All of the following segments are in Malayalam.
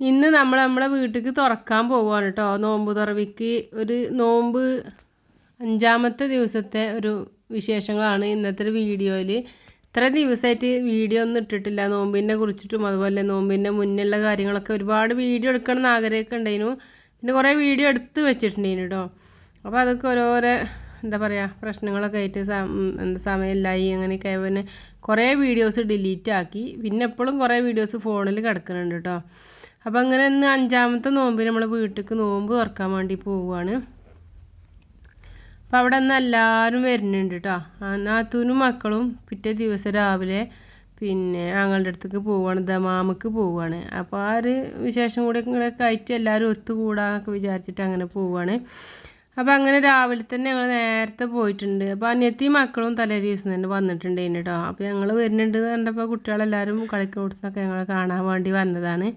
ഇന്ന് നമ്മൾ നമ്മളെ വീട്ടിലേക്ക് തുറക്കാൻ പോവുകയാണ് കേട്ടോ നോമ്പ് തുറവിക്ക് ഒരു നോമ്പ് അഞ്ചാമത്തെ ദിവസത്തെ ഒരു വിശേഷങ്ങളാണ് ഇന്നത്തെ ഒരു വീഡിയോയിൽ ഇത്ര ദിവസമായിട്ട് വീഡിയോ ഒന്നും ഇട്ടിട്ടില്ല. നോമ്പിനെ കുറിച്ചിട്ടും അതുപോലെ നോമ്പിന്റെ മുന്നുള്ള കാര്യങ്ങളൊക്കെ ഒരുപാട് വീഡിയോ എടുക്കണം എന്ന് ആഗ്രഹമൊക്കെ ഉണ്ടായിരുന്നു. പിന്നെ കുറേ വീഡിയോ എടുത്ത് വെച്ചിട്ടുണ്ടായിരുന്നു കേട്ടോ അപ്പോൾ അതൊക്കെ ഓരോരോ എന്താ പറയുക പ്രശ്നങ്ങളൊക്കെ ആയിട്ട് എന്താ സമയമില്ലായി. അങ്ങനെയൊക്കെ പിന്നെ കുറേ വീഡിയോസ് ഡിലീറ്റ് ആക്കി. പിന്നെ എപ്പോഴും കുറേ വീഡിയോസ് ഫോണിൽ കിടക്കുന്നുണ്ട് കേട്ടോ അപ്പോൾ അങ്ങനെ ഇന്ന് അഞ്ചാമത്തെ നോമ്പ് നമ്മൾ വീട്ടിലേക്ക് നോമ്പ് തുറക്കാൻ വേണ്ടി പോവുകയാണ് അപ്പോൾ അവിടെ നിന്ന് എല്ലാവരും വരുന്നുണ്ട് കേട്ടോ നാത്തൂനും മക്കളും പിറ്റേ ദിവസം രാവിലെ പിന്നെ ഞങ്ങളുടെ അടുത്തേക്ക് പോവുകയാണ് ദമാമക്ക് പോവുകയാണ് അപ്പോൾ ആ ഒരു വിശേഷം കൂടെ ഇങ്ങനെ ആയിട്ട് എല്ലാവരും ഒത്തുകൂടാന്നൊക്കെ വിചാരിച്ചിട്ട് അങ്ങനെ പോവുകയാണ് അപ്പോൾ അങ്ങനെ രാവിലെ തന്നെ ഞങ്ങൾ നേരത്തെ പോയിട്ടുണ്ട്. അപ്പോൾ അനിയത്തി മക്കളും തലേ ദിവസം തന്നെ വന്നിട്ടുണ്ട് കേട്ടോ അപ്പോൾ ഞങ്ങൾ വരുന്നുണ്ട് കണ്ടപ്പോൾ കുട്ടികളെല്ലാവരും കളിക്കൊടുത്തൊക്കെ ഞങ്ങളെ കാണാൻ വേണ്ടി വന്നതാണ്.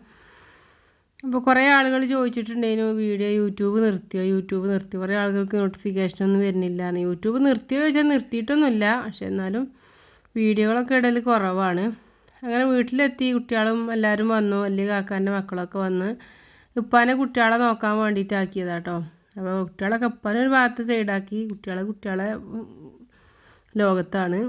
അപ്പോൾ കുറേ ആളുകൾ ചോദിച്ചിട്ടുണ്ടായിരുന്നു വീഡിയോ യൂട്യൂബ് നിർത്തിയോ? യൂട്യൂബ് നിർത്തി. കുറേ ആളുകൾക്ക് നോട്ടിഫിക്കേഷൻ ഒന്നും വരുന്നില്ല യൂട്യൂബ് നിർത്തിയോ ചോദിച്ചാൽ നിർത്തിയിട്ടൊന്നുമില്ല. പക്ഷെ എന്നാലും വീഡിയോകളൊക്കെ ഇടയിൽ കുറവാണ്. അങ്ങനെ വീട്ടിലെത്തി കുട്ടികളും എല്ലാവരും വന്നു. വലിയ കാക്കാന്റെ മക്കളൊക്കെ വന്ന് ഉപ്പാനെ കുട്ടികളെ നോക്കാൻ വേണ്ടിയിട്ടാക്കിയതാട്ടോ. അപ്പോൾ കുട്ടികളൊക്കെ ഉപ്പാനെ ഒരു ഭാഗത്ത് സൈഡാക്കി. കുട്ടികളെ കുട്ടികളെ ലോകത്താണ്.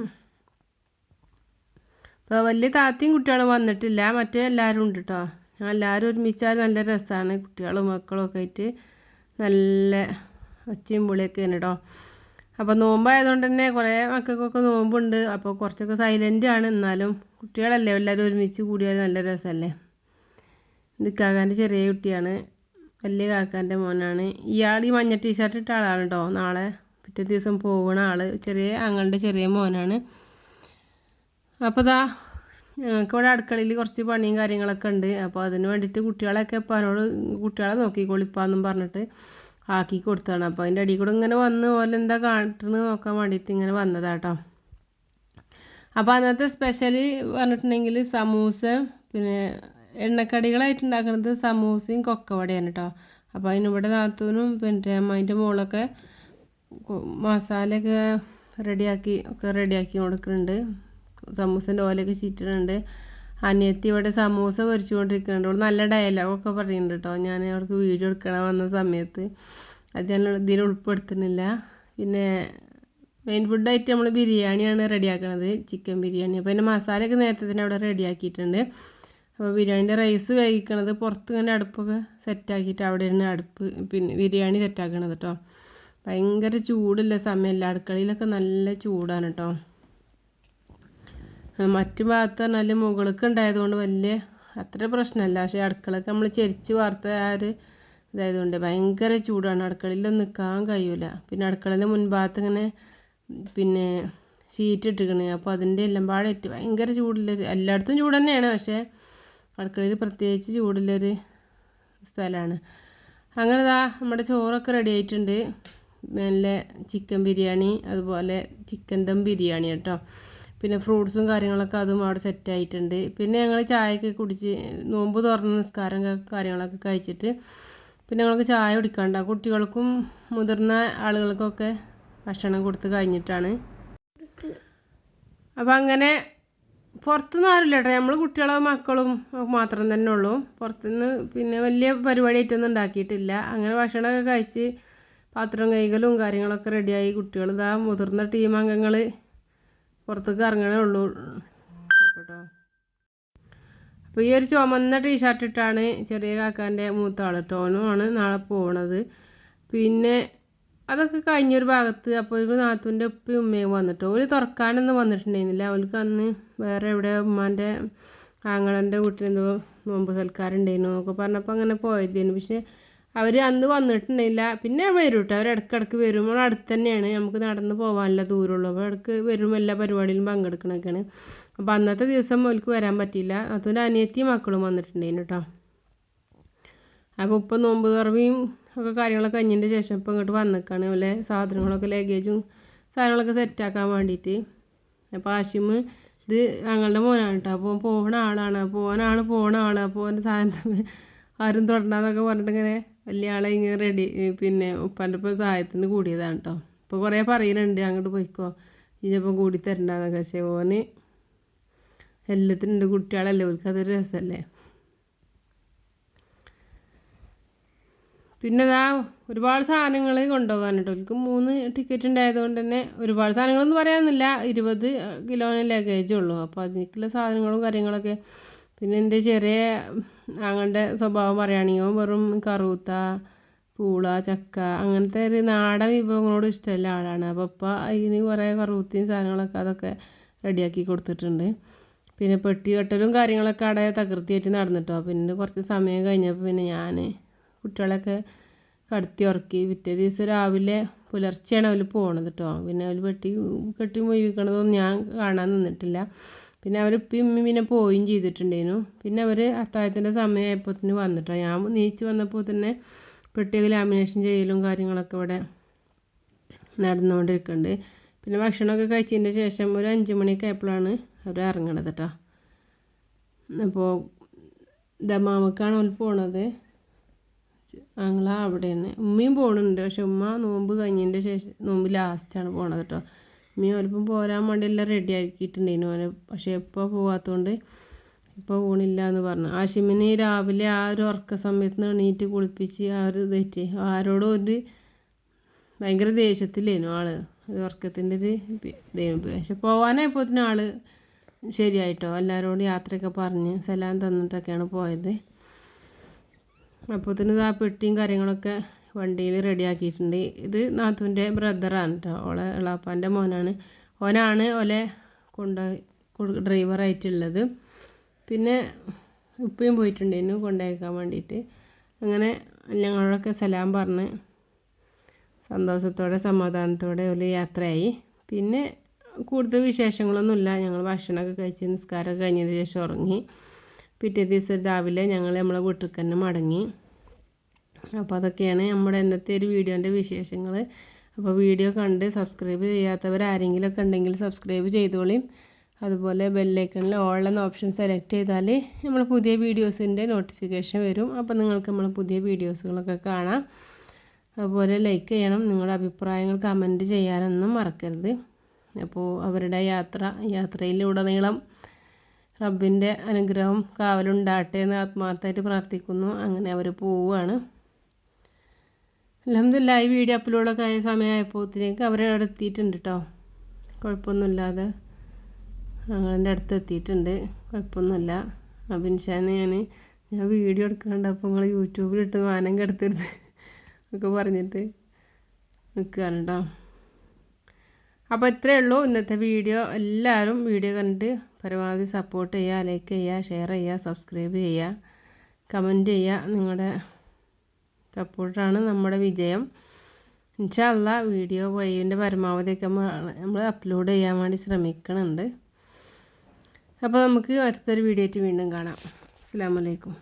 അപ്പോൾ വലിയ താത്തയും കുട്ടികളും വന്നിട്ടില്ല. മറ്റേ എല്ലാവരും ഉണ്ട് കേട്ടോ എല്ലാവരും ഒരുമിച്ചാൽ നല്ല രസമാണ്. കുട്ടികളും മക്കളും ഒക്കെ ആയിട്ട് നല്ല ഒച്ചയും പുളിയൊക്കെ ആണ് കേട്ടോ അപ്പോൾ നോമ്പായതുകൊണ്ട് തന്നെ കുറേ മക്കൾക്കൊക്കെ നോമ്പുണ്ട്. അപ്പോൾ കുറച്ചൊക്കെ സൈലന്റ് ആണ്. എന്നാലും കുട്ടികളല്ലേ എല്ലാവരും ഒരുമിച്ച് കൂടിയാൽ നല്ല രസമല്ലേ ഇത് കാക്കാന്റെ ചെറിയ കുട്ടിയാണ്. വലിയ കാക്കാന്റെ മോനാണ്. ഇയാൾ ഈ മഞ്ഞ ടീഷർട്ട് ഇട്ട ആളാണ് കേട്ടോ നാളെ പിറ്റേ ദിവസം പോകുന്ന ആൾ ചെറിയ അങ്ങളുടെ ചെറിയ മോനാണ്. അപ്പോൾ ഇതാ ഞങ്ങൾക്ക് ഇവിടെ അടുക്കളയിൽ കുറച്ച് പണിയും കാര്യങ്ങളൊക്കെ ഉണ്ട്. അപ്പോൾ അതിന് വേണ്ടിയിട്ട് കുട്ടികളെയൊക്കെ ഇപ്പാനോട് കുട്ടികളെ നോക്കിക്കോളിപ്പാന്നും പറഞ്ഞിട്ട് ആക്കി കൊടുത്താണ് അപ്പോൾ അതിന്റെ അടിയിൽ കൂടെ ഇങ്ങനെ വന്ന് പോലെ എന്താ നോക്കാൻ വേണ്ടിയിട്ട് ഇങ്ങനെ വന്നതാട്ടോ അപ്പോൾ അന്നത്തെ സ്പെഷ്യലി പറഞ്ഞിട്ടുണ്ടെങ്കിൽ സമൂസ പിന്നെ എണ്ണക്കടികളായിട്ട് ഉണ്ടാക്കുന്നത് സമൂസയും കൊക്കവടയാണ് കേട്ടോ. അപ്പോൾ അതിനിവിടെ നാത്തൂനും പിന്നെ അമ്മേന്റെ മോളൊക്കെ മസാലയൊക്കെ റെഡിയാക്കി ഒക്കെ റെഡിയാക്കി കൊടുക്കുന്നുണ്ട്. സമൂസന്റെ ഓലയൊക്കെ ചീറ്റണുണ്ട്. അനിയത്തി ഇവിടെ സമൂസ പൊരിച്ചുകൊണ്ടിരിക്കുന്നുണ്ട് അവൾ നല്ല ഡയലോഗൊക്കെ പറയുന്നുണ്ട് കേട്ടോ. ഞാൻ അവർക്ക് വീഡിയോ എടുക്കണം വന്ന സമയത്ത്. അത് ഞാൻ ഇതിൽ ഉൾപ്പെടുത്തുന്നില്ല. പിന്നെ മെയിൻ ഫുഡായിട്ട് നമ്മൾ ബിരിയാണിയാണ് റെഡിയാക്കണത്. ചിക്കൻ ബിരിയാണി. അപ്പോൾ അതിന്റെ മസാലയൊക്കെ നേരത്തെ തന്നെ അവിടെ റെഡിയാക്കിയിട്ടുണ്ട്. അപ്പോൾ ബിരിയാണിന്റെ റൈസ് വേവിക്കണത് പുറത്ത് ഇങ്ങനെ അടുപ്പൊക്കെ സെറ്റാക്കിയിട്ട് അവിടെ ഇരുന്ന് അടുപ്പ് പിന്നെ ബിരിയാണി സെറ്റാക്കണത് കേട്ടോ. ഭയങ്കര ചൂടുള്ള സമയമല്ല അടുക്കളയിലൊക്കെ നല്ല ചൂടാണ് കേട്ടോ. മറ്റു ഭാഗത്ത് പറഞ്ഞാൽ മുകൾക്ക് ഉണ്ടായതുകൊണ്ട് വലിയ അത്ര പ്രശ്നമല്ല. പക്ഷേ അടുക്കളൊക്കെ നമ്മൾ ചെരിച്ച് വാർത്ത ആ ഒരു ഇതായതുകൊണ്ട് ഭയങ്കര ചൂടാണ്. അടുക്കളയിലൊന്നും നിൽക്കാൻ കഴിയൂല. പിന്നെ അടുക്കളയിലെ മുൻഭാഗത്ത് ഇങ്ങനെ പിന്നെ ഷീറ്റ് ഇട്ടിക്കണ് അപ്പോൾ അതിന്റെ എല്ലാം പാടേറ്റ് ഭയങ്കര ചൂടുള്ളൊരു എല്ലായിടത്തും ചൂട് തന്നെയാണ്. പക്ഷേ അടുക്കളയിൽ പ്രത്യേകിച്ച് ചൂടുള്ളൊരു സ്ഥലമാണ്. അങ്ങനെ ഇതാ നമ്മുടെ ചോറൊക്കെ റെഡി ആയിട്ടുണ്ട്. നല്ല ചിക്കൻ ബിരിയാണി അതുപോലെ ചിക്കൻ ദം ബിരിയാണി കേട്ടോ. പിന്നെ ഫ്രൂട്ട്സും കാര്യങ്ങളൊക്കെ അതും അവിടെ സെറ്റ് ആയിട്ടുണ്ട്. പിന്നെ ഞങ്ങൾ ചായയൊക്കെ കുടിച്ച് നോമ്പ് തുറന്ന് നിസ്കാരം കാര്യങ്ങളൊക്കെ കഴിച്ചിട്ട് പിന്നെ ഞങ്ങൾക്ക് ചായ കുടിക്കണ്ട കുട്ടികൾക്കും മുതിർന്ന ആളുകൾക്കൊക്കെ ഭക്ഷണം കൊടുത്ത് കഴിഞ്ഞിട്ടാണ്. അപ്പം അങ്ങനെ പുറത്തുനിന്ന് ആരുമില്ല കേട്ടോ. നമ്മൾ കുട്ടികളും മക്കളും മാത്രം തന്നെ ഉള്ളൂ. പുറത്തുനിന്ന് പിന്നെ വലിയ പരിപാടിയായിട്ടൊന്നും ഉണ്ടാക്കിയിട്ടില്ല. അങ്ങനെ ഭക്ഷണമൊക്കെ കഴിച്ച് പാത്രം കൈകലും കാര്യങ്ങളൊക്കെ റെഡിയായി കുട്ടികൾ ഇതാ മുതിർന്ന ടീം അംഗങ്ങൾ പുറത്തേക്ക് ഇറങ്ങണേ ഉള്ളൂ. കേട്ടോ അപ്പോൾ ഈ ഒരു ചുമന്ന ടീഷർട്ട് ഇട്ടാണ് ചെറിയ കാക്കാന്റെ മൂത്താൾ ടോനുമാണ് നാളെ പോണത്. പിന്നെ അതൊക്കെ കഴിഞ്ഞൊരു ഭാഗത്ത് അപ്പോൾ ഒരു നാത്തുവിന്റെ ഉപ്പയും ഉമ്മയും വന്നിട്ട് ഒരു തുറക്കാനൊന്നും വന്നിട്ടുണ്ടായിരുന്നില്ല. അവൾക്ക് അന്ന് വേറെ എവിടെ ഉമ്മാന്റെ ആങ്ങളന്റെ വീട്ടിൽ എന്തോ നോമ്പ് സൽക്കാരുണ്ടായിരുന്നു എന്നൊക്കെ പറഞ്ഞപ്പോൾ അങ്ങനെ പോയതായിരുന്നു പക്ഷേ അവർ അന്ന് വന്നിട്ടുണ്ടായില്ല. പിന്നെ വരും കേട്ടോ അവർ ഇടക്കിടക്ക് വരും. നമ്മൾ അടുത്ത് തന്നെയാണ്. നമുക്ക് നടന്ന് പോകാനുള്ള ദൂരമുള്ളൂ. അപ്പോൾ ഇടയ്ക്ക് വരും. എല്ലാ പരിപാടിയിലും പങ്കെടുക്കണൊക്കെയാണ്. അപ്പോൾ അന്നത്തെ ദിവസം അവർക്ക് വരാൻ പറ്റിയില്ല. അതുകൊണ്ട് അനിയത്തി മക്കളും വന്നിട്ടുണ്ടായിരുന്നു കേട്ടോ അപ്പോൾ ഇപ്പം നോമ്പ് തുറവിയും ഒക്കെ കാര്യങ്ങളൊക്കെ കഴിഞ്ഞതിന്റെ ശേഷം ഇപ്പം ഇങ്ങോട്ട് വന്നിക്കാണ്. അതുപോലെ സാധനങ്ങളൊക്കെ ലഗേജും സാധനങ്ങളൊക്കെ സെറ്റാക്കാൻ വേണ്ടിയിട്ട് അപ്പോൾ ആശിമ് ഇത് ഞങ്ങളുടെ മോനാണ് കേട്ടോ അപ്പോൾ പോകണ ആളാണ്. പോകാനാണ് പോകണ ആൾ അപ്പോൾ ഓന്റെ സാധനം ആരും തൊടണ്ടെന്നൊക്കെ പറഞ്ഞിട്ട് ഇങ്ങനെ വലിയ ആളെ ഇങ്ങനെ റെഡി പിന്നെ ഉപ്പാന്റെ ഒപ്പം സഹായത്തിന് കൂടിയതാണ് കേട്ടോ ഇപ്പോൾ കുറേ പറയുന്നുണ്ട് അങ്ങോട്ട് പോയിക്കോ. ഇനിയപ്പം കൂടി തരണ്ടെന്നൊക്കെ പക്ഷേ ഓന് എല്ലാത്തിനും ഉണ്ട് കുട്ടികളല്ലേ ഓർക്ക് അതൊരു രസമല്ലേ പിന്നെ ഇതാ ഒരുപാട് സാധനങ്ങൾ കൊണ്ടുപോകാൻ കേട്ടോ എനിക്ക് മൂന്ന് ടിക്കറ്റ് ഉണ്ടായതുകൊണ്ട് തന്നെ ഒരുപാട് സാധനങ്ങളൊന്നും പറയാനൊന്നുമില്ല. ഇരുപത് കിലോന് ലഗേജ് ഉള്ളൂ. അപ്പോൾ അതിലേക്കുള്ള സാധനങ്ങളും കാര്യങ്ങളൊക്കെ പിന്നെ എന്റെ ചെറിയ ആങ്ങളുടെ സ്വഭാവം പറയുകയാണെങ്കിൽ വെറും കറുത്ത പൂള ചക്ക അങ്ങനത്തെ ഒരു നാടൻ വിഭവങ്ങളോട് ഇഷ്ടമല്ല ആളാണ്. അപ്പോൾ ഇപ്പം അതിന് കുറേ കറുത്തിയും സാധനങ്ങളൊക്കെ അതൊക്കെ റെഡിയാക്കി കൊടുത്തിട്ടുണ്ട്. പിന്നെ പെട്ടി കെട്ടലും കാര്യങ്ങളൊക്കെ അവിടെ തകൃതിയായിട്ട് നടന്നിട്ടോ. പിന്നെ കുറച്ച് സമയം കഴിഞ്ഞപ്പോൾ പിന്നെ ഞാൻ കുട്ടികളൊക്കെ കടത്തി ഉറക്കി. പിറ്റേ ദിവസം രാവിലെ പുലർച്ചെയാണ് അവർ പോണത് കേട്ടോ പിന്നെ അവർ പെട്ടി കെട്ടി മൊഴിവിക്കണതൊന്നും ഞാൻ കാണാൻ നിന്നിട്ടില്ല. പിന്നെ അവർ ഇപ്പം പിന്നെ പോവുകയും ചെയ്തിട്ടുണ്ടായിരുന്നു. പിന്നെ അവർ അത്താഴത്തിന്റെ സമയമായപ്പോൾ തന്നെ വന്നിട്ടാണ് ഞാൻ നീച്ച് വന്നപ്പോൾ തന്നെ പെട്ടിയൊക്കെ ലാമിനേഷൻ ചെയ്യലും കാര്യങ്ങളൊക്കെ ഇവിടെ നടന്നുകൊണ്ടിരിക്കുന്നുണ്ട് പിന്നെ ഭക്ഷണമൊക്കെ കഴിച്ചതിന്റെ ശേഷം ഒരു അഞ്ച് മണിയൊക്കെ ആയപ്പോഴാണ് അവർ ഇറങ്ങണത് കേട്ടോ അപ്പോൾ ദമാമക്കാണ് ഓൽ പോണത്. ഞങ്ങൾ അവിടെ തന്നെ ഉമ്മയും പോകണുണ്ട് പക്ഷെ ഉമ്മ നോമ്പ് കഴിഞ്ഞതിന്റെ ശേഷം നോമ്പ് ലാസ്റ്റാണ് പോണത് കേട്ടോ ഉമ്മയും ഒലിപ്പം പോരാൻ വേണ്ടി എല്ലാം റെഡി ആക്കിയിട്ടുണ്ടായിരുന്നു അവനെ. പക്ഷേ ഇപ്പോൾ പോവാത്തതുകൊണ്ട് ഇപ്പോൾ ഊണില്ല എന്ന് പറഞ്ഞു. ആഷിമിന് രാവിലെ ആ ഒരു ഉറക്ക സമയത്ത് എണീറ്റ് കുളിപ്പിച്ച് ആ ഒരു തെറ്റി ആരോടും ഒരു ഭയങ്കര ദേഷ്യത്തിലായിരുന്നു ആൾ. ഉറക്കത്തിന്റെ ഒരു ഇതായിരുന്നു പക്ഷെ പോകാനായപ്പോഴത്തേനും ആൾ ശരിയായിട്ടോ? എല്ലാവരോടും യാത്രയൊക്കെ പറഞ്ഞ് സലാം തന്നിട്ടൊക്കെയാണ് പോയത്. അപ്പോഴത്തേന് ആ പെട്ടിയും കാര്യങ്ങളൊക്കെ വണ്ടിയിൽ റെഡിയാക്കിയിട്ടുണ്ട്. ഇത് നാത്തുവിന്റെ ബ്രദറാണ് കേട്ടോ ഓളെ ഇളാപ്പാന്റെ മോനാണ്. ഓനാണ് ഓലെ കൊണ്ടുപോയി ഡ്രൈവറായിട്ടുള്ളത് പിന്നെ ഉപ്പയും പോയിട്ടുണ്ടായിരുന്നു കൊണ്ടയക്കാൻ വേണ്ടിയിട്ട് അങ്ങനെ ഞങ്ങളോടൊക്കെ സലാം പറഞ്ഞ് സന്തോഷത്തോടെ സമാധാനത്തോടെ ഒരു യാത്രയായി. പിന്നെ കൂടുതൽ വിശേഷങ്ങളൊന്നുമില്ല. ഞങ്ങൾ ഭക്ഷണമൊക്കെ കഴിച്ച് നിസ്കാരമൊക്കെ കഴിഞ്ഞതിന് ശേഷം ഉറങ്ങി. പിറ്റേ ദിവസം രാവിലെ ഞങ്ങൾ നമ്മളെ വീട്ടിൽ തന്നെ മടങ്ങി. അപ്പോൾ അതൊക്കെയാണ് നമ്മുടെ ഇന്നത്തെ ഒരു വീഡിയോന്റെ വിശേഷങ്ങൾ അപ്പോൾ വീഡിയോ കണ്ട് സബ്സ്ക്രൈബ് ചെയ്യാത്തവർ ആരെങ്കിലുമൊക്കെ ഉണ്ടെങ്കിൽ സബ്സ്ക്രൈബ് ചെയ്തോളിയും അതുപോലെ ബെല്ലൈക്കണിൽ ഓൾ എന്ന ഓപ്ഷൻ സെലക്ട് ചെയ്താൽ നമ്മൾ പുതിയ വീഡിയോസിന്റെ നോട്ടിഫിക്കേഷൻ വരും. അപ്പോൾ നിങ്ങൾക്ക് നമ്മൾ പുതിയ വീഡിയോസുകളൊക്കെ കാണാം. അതുപോലെ ലൈക്ക് ചെയ്യണം. നിങ്ങളുടെ അഭിപ്രായങ്ങൾ കമന്റ് ചെയ്യാനൊന്നും മറക്കരുത്. അപ്പോൾ അവരുടെ യാത്ര യാത്രയിലുടനീളം റബ്ബിന്റെ അനുഗ്രഹം കാവലുണ്ടാകട്ടെ എന്ന് ആത്മാർത്ഥമായിട്ട് പ്രാർത്ഥിക്കുന്നു. അങ്ങനെ അവർ പോവുകയാണ്. അലഹമില്ല ഈ വീഡിയോ അപ്ലോഡൊക്കെ ആയ സമയമായപ്പോഴത്തേക്ക് അവരെ എത്തിയിട്ടുണ്ട് കേട്ടോ കുഴപ്പമൊന്നുമില്ലാതെ ഞങ്ങളുടെ അടുത്ത് എത്തിയിട്ടുണ്ട്. കുഴപ്പമൊന്നുമില്ല. അബിൻഷാനെ ഞാൻ ഞാൻ വീഡിയോ എടുക്കുന്നുണ്ട് അപ്പോൾ നിങ്ങൾ യൂട്യൂബിലിട്ട് മാനം കെടുത്തരുത് ഒക്കെ പറഞ്ഞിട്ട് നിൽക്കുകയാണ് അപ്പോൾ ഇത്രയേ ഉള്ളൂ. ഇന്നത്തെ വീഡിയോ എല്ലാവരും വീഡിയോ കണ്ടിട്ട് പരമാവധി സപ്പോർട്ട് ചെയ്യുക ലൈക്ക് ചെയ്യുക ഷെയർ ചെയ്യുക സബ്സ്ക്രൈബ് ചെയ്യുക കമന്റ് ചെയ്യുക. നിങ്ങളുടെ സപ്പോർട്ടാണ് നമ്മുടെ വിജയം. ഇൻഷല്ല വീഡിയോ വൈകിന്റെ പരമാവധിയൊക്കെ നമ്മൾ അപ്ലോഡ് ചെയ്യാൻ വേണ്ടി ശ്രമിക്കുന്നുണ്ട് അപ്പോൾ നമുക്ക് അടുത്തൊരു വീഡിയോ ആയിട്ട് വീണ്ടും കാണാം. അസ്സാം വലൈക്കും